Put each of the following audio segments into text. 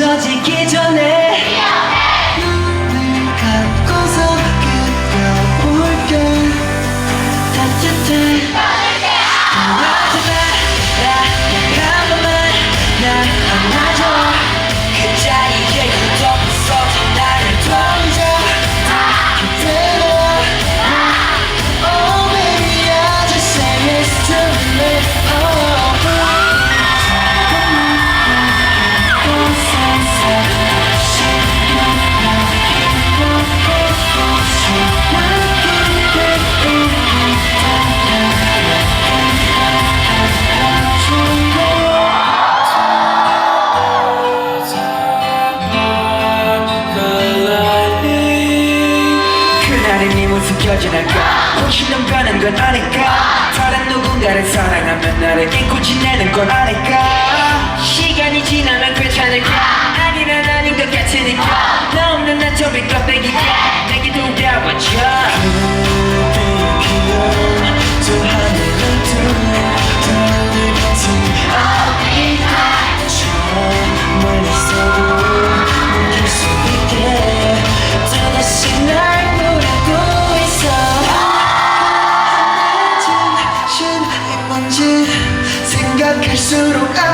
잊혀지기 전에 스쳐 지나가 혹시 넌 가는 건 아닐까. 다른 누군가를 사랑하면 나를 잊고 지내는 건 아닐까. 시간이 지나면 괜찮을까? Juro,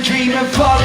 dream of follow